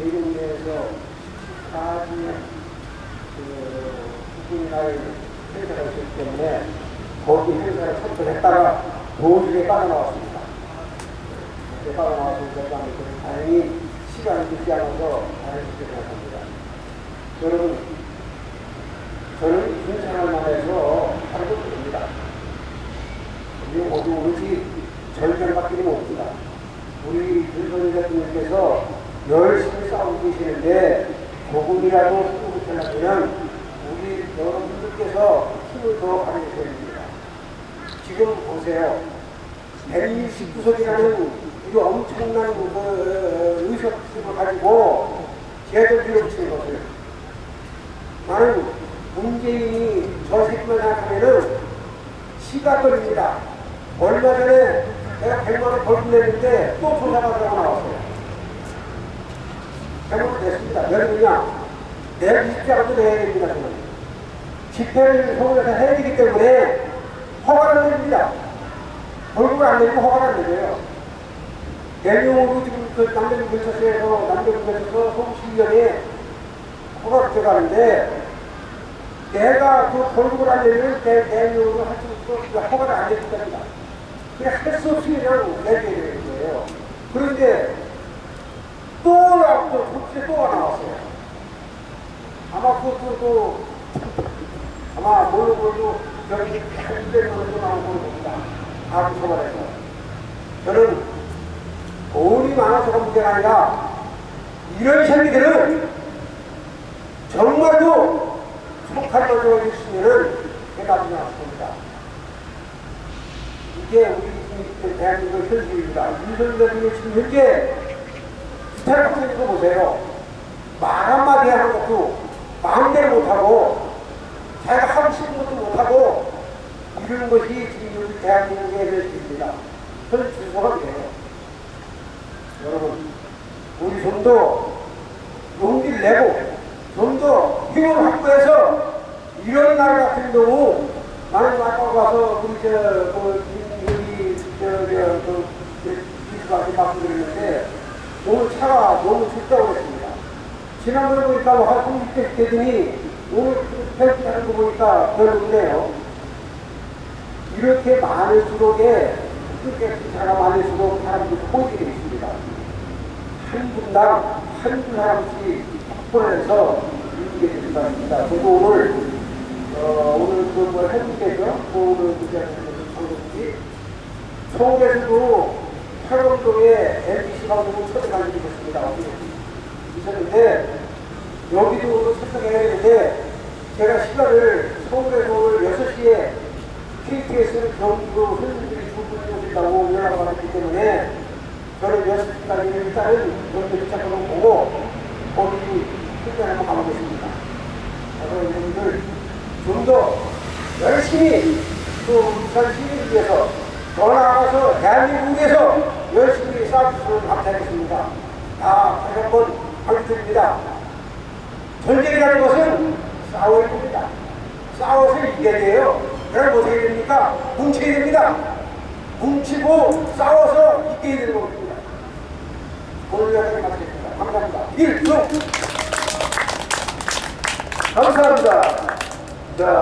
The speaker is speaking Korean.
내경내에서 사지 그날 회사가 있었기 때문에 거기 회사에 선출했다가 노숙에 빠져나왔습니다. 빠져나왔으니까 다행히 시간이 늦지 않아서 잘해주게 되었습니다. 여러분 열심히 싸우고 계시는데 조금이라도 힘을 달라면 우리 여러분들께서 힘을 더 가져주셔야 됩니다. 지금 보세요. 169석이라는 이 엄청난 그 의석수를 가지고 제도 밀어붙이는 것을 나는 문재인이 저 새끼만 생각하면은 시가 걸립니다. 얼마 전에 내가 100만 원 벌금 냈는데 또 들어가 나왔어요. 잘못 됐습니다. 왜냐면 내가 입장도 내야 됩니다. 집회를 서울에서 해야 되기 때문에 허가를 안 냅니다. 벌금을 안 내고 허가를 안 내줘요. 내용으로 지금 그 남대문 경찰서에서 남대문 경찰서 소금 실력에 허가가 들어가는데 내가 그 벌금을 안 내면 내 내용으로 할 수 없어 허가를 안 내준답니다. 그냥 할수 없이 그냥 내게 되는 거예요. 그런데 또 나왔어. 국제 또 나왔어요. 아마 그것도 또 아마 보도 여기 걸로 나온 걸로 봅니다. 아주 소발해서. 저는 돈이 많아서가 문제가 아니라 이런 새끼들은 정말로 속할로 있으면은 내가 나중에 왔습니다. 이게 우리 대한민국 현실입니다. 윤석열 대통령 지금 현재 있는 거 보세요. 말 한마디 하는 것도 마음대로 못하고 자기가 하고 싶은 것도 못하고 이러는 것이 지금 우리 대한민국의 현실입니다. 현실수가 그래요. 여러분, 우리 좀 더 용기를 내고 좀 더 힘을 확보해서 이런 날 같은 경우 나는 아까 가서 우리 저그 여기 저저그 비서한테 말씀드렸는데 오늘 차가 너무 춥다고 했습니다. 지난번에 보니까 한 30대 되더니 오늘 헬스 하는 거 보니까 별로 없네요. 이렇게 많을수록에 이렇게 차가 많을수록 사람들이 호기가 있습니다. 한 분당 한두 사람씩 확보해서 이기게 바입니다. 저도 오늘 어, 오늘 그뭐 해주께서 오늘 문제하시는 방송국이 서울에서도 팔원동에 MBC 방송을 촬영하는 게 있었습니다. 있었는데 여기도 오늘 참석해야 되는데 제가 시간을 서울에서 오늘 6시에 KTX를 경기도 손님들이 주문이 오신다고 연락을 받았기 때문에 저는 6시까지는 일단은 여기 도착을 보고 거기 출전을 한번 가보겠습니다. 여러분들 좀 더 열심히 또 부산 시민을 위해서 더 나아가서 대한민국에서 열심히 싸워주시면 감사하겠습니다. 다 다시 한번 강조드립니다. 전쟁이라는 것은 싸워야 됩니다. 싸워서 이겨야 돼요. 그럼 어떻게 됩니까? 뭉쳐야 됩니다. 뭉치고 싸워서 이겨야 되는 겁니다. 오늘 여기까지 마치겠습니다. 감사합니다. 일중 감사합니다.